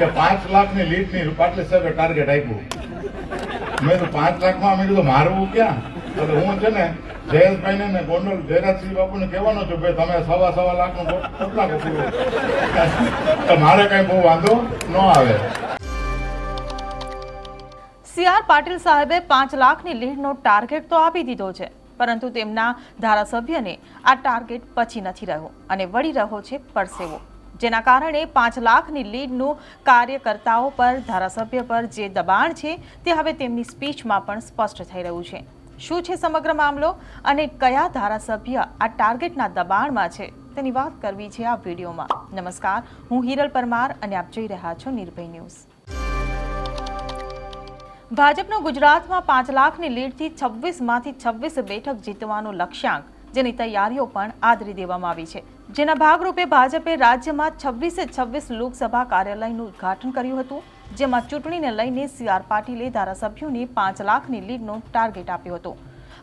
કે પાંચ લાખની લીડની પાટલી સાહેબે ટાર્ગેટ આપ્યું. મેં તો પાંચ લાખમાં? અમે કીધું, મારવું ક્યાં? હું છે ને જયેશભાઈ ને ગોંડલ, જયરાજસિંહ બાપુને કહેવાનો છું, ભાઈ, તમે સવા સવા લાખનું કેટલા તો મારે કઈ બહુ વાંધો ન આવે. સીઆર પાટીલ સાહેબે પાંચ લાખની લીડનો ટાર્ગેટ તો આપી દીધો છે, પરંતુ તેમના ધારાસભ્યને આ ટાર્ગેટ પછી નથી રહ્યો, અને વળી રહ્યો છે પરસેવો. જેના કારણે પાંચ લાખની લીડનું કાર્યકર્તાઓ પર, ધારાસભ્ય પર જે દબાણ છે તે હવે તેમની સ્પીચમાં પણ સ્પષ્ટ થઈ રહ્યું છે. શું છે સમગ્ર મામલો અને કયા ધારાસભ્ય આ ટાર્ગેટના દબાણમાં છે તેની વાત કરવી છે આ વિડીયોમાં. નમસ્કાર, હું હિરલ પરમાર અને આપ જોઈ રહ્યા છો નિર્ભય ન્યૂઝ. ભાજપનો ગુજરાતમાં પાંચ લાખની લીડથી છવ્વીસમાંથી છવ્વીસ બેઠક જીતવાનો લક્ષ્યાંક જેની તૈયારીઓ પણ આદરી દેવામાં આવી છે. જેના ભાગરૂપે ભાજપે રાજ્યમાં છવ્વીસે છવ્વીસ લોકસભા કાર્યાલયનું ઉદ્ઘાટન કર્યું હતું, જેમાં ચૂંટણીને લઈને સી આર પાટીલે ધારાસભ્યોને પાંચ લાખની લીડનો ટાર્ગેટ આપ્યો હતો.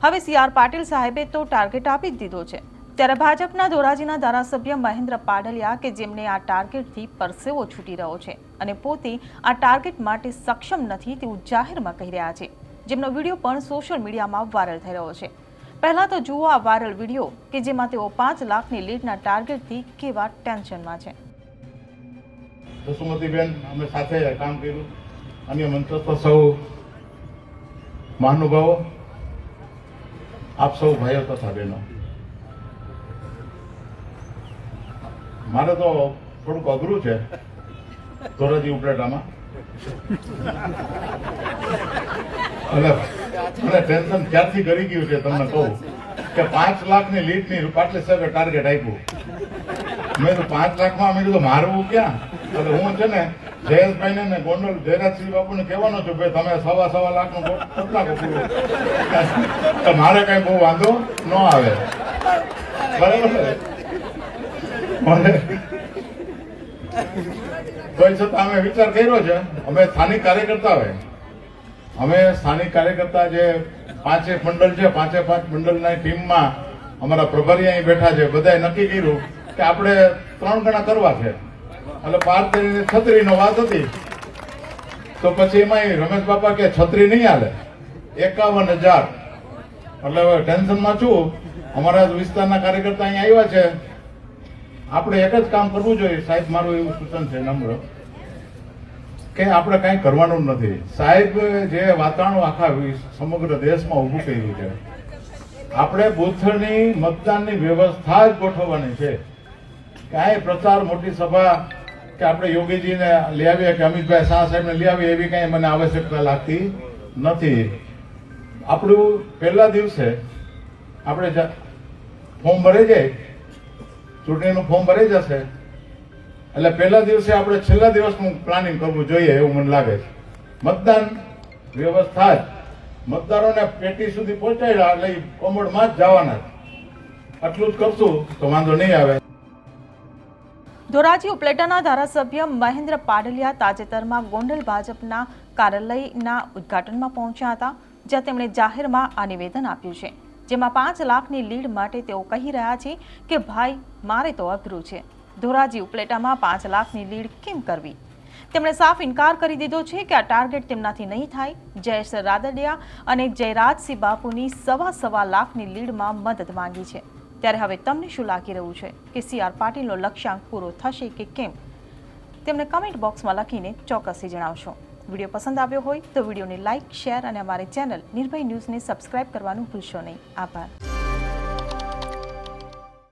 હવે સી આર પાટીલ સાહેબે તો ટાર્ગેટ આપી જ દીધો છે. ત્યારે ભાજપના ધોરાજીના ધારાસભ્ય મહેન્દ્ર પાડલિયા કે જેમને આ ટાર્ગેટથી પરસેવો છૂટી રહ્યો છે અને પોતે આ ટાર્ગેટ માટે સક્ષમ નથી તેવું જાહેરમાં કહી રહ્યા છે. જેમનો વીડિયો પણ સોશિયલ મીડિયામાં વાયરલ થઈ રહ્યો છે. પહેલા તો જુઓ આ વાયરલ વીડિયો કે જેમાં તેઓ પાંચ લાખની લીડના ટાર્ગેટથી કેવા ટેન્શનમાં છે. સુમતીબેન, અમે સાથે કામ કર્યું. અન્ય તો સૌ મહાનુભાવો, આપ સૌ ભાઈઓ તથા બહેનો. મારે તો થોડુંક અઘરું છે, ધોરાજી ઉપલેટામાં. એટલે મને ટેન્શન ક્યારથી કરી ગયું છે તમને કહું? કે પાંચ લાખની લીડની પાટલી સાહેબે ટાર્ગેટ આપ્યું. મેં તો પાંચ લાખમાં? મેં કીધું મારવું ક્યાં? એટલે હું છે ને જયેશભાઈ ને ગોંડલ જયરાજસિંહ બાપુને કહેવાનો છું ભાઈ તમે સવા સવા લાખનું કેટલા પૂરું? તો મારે કઈ બહુ વાંધો ન આવે. બરાબર ને? છતાં અમે વિચાર કર્યો છે અમે સ્થાનિક કાર્યકર્તા હોય અમે સ્થાનિક કાર્યકર્તા જે પાંચે મંડળ છે, પાંચે પાંચ મંડળની ટીમમાં અમારા પ્રભારી અહીં બેઠા છે, બધાએ નક્કી કર્યું કે આપણે ત્રણ ગણા કરવા છે. એટલે બાર કરીને છત્રીનો વાત હતી. તો પછી એમાં રમેશ બાપા કે છત્રી નહીં હાલે. એકાવન હજાર. એટલે હવે ટેન્શનમાં છું. અમારા વિસ્તારના કાર્યકર્તા અહીં આવ્યા છે. આપણે એક જ કામ કરવું જોઈએ. સાહેબ, મારું એવું સૂચન છે નમ્ર. કે આપણે કાંઈ કરવાનું નથી. સાહેબ, જે વાતાવરણ આખા સમગ્ર દેશમાં ઊભું કર્યું છે. આપણે બુથની મતદાનની વ્યવસ્થા જ ગોઠવવાની છે. કાંઈ પ્રચાર મોટી સભા કે આપણે યોગીજીને લઈ આવીએ કે અમિતભાઈ શાહ સાહેબને લઈ આવીએ એવી કાંઈ મને આવશ્યકતા લાગતી નથી. આપણું પહેલા દિવસે આપણે ફોર્મ ભરાઈ જાય. ચૂંટણીનું ફોર્મ ભરાઈ જશે. એટલે પહેલા દિવસે આપણે છેલ્લા દિવસનું પ્લાનિંગ કરવું જોઈએ એવું મને લાગે છે. મતદાન વ્યવસ્થા જ. મતદારોને પેટી સુધી પહોંચાડ્યા એટલે ઈ કોમળમાં જ જવાના. આટલું જ કરશું તો વાંધો નહીં આવે. ધોરાજી ઉપલેટાના ધારાસભ્ય મહેન્દ્ર પાડલિયા તાજેતરમાં ગોંડલ ભાજપના કાર્યાલયના ઉદ્ઘાટનમાં પહોંચ્યા હતા, જ્યાં તેમણે જાહેરમાં આ નિવેદન આપ્યું છે. જેમાં પાંચ લાખની લીડ માટે તેઓ કહી રહ્યા છે કે, ભાઈ, મારે તો અઘરું છે. ધોરાજી ઉપલેટામાં પાંચ લાખની લીડ કેમ કરવી? તેમણે સાફ ઇનકાર કરી દીધો છે કે આ ટાર્ગેટ તેમનાથી નહીં થાય. જયેશ રાદડિયા અને જયરાજસિંહ બાપુની સવા સવા લાખની લીડમાં મદદ માંગી છે. ત્યારે હવે તમને શું લાગી રહ્યું છે? કે સી આર પાટીલનો લક્ષ્યાંક પૂરો થશે કે કેમ? તેમને કમેન્ટ બોક્સમાં લખીને ચોક્કસથી જણાવશો. વીડિયો પસંદ આવ્યો હોય તો વિડીયોને લાઇક, શેર અને અમારી ચેનલ નિર્ભય ન્યૂઝને સબસ્ક્રાઇબ કરવાનું ભૂલશો નહીં. આભાર.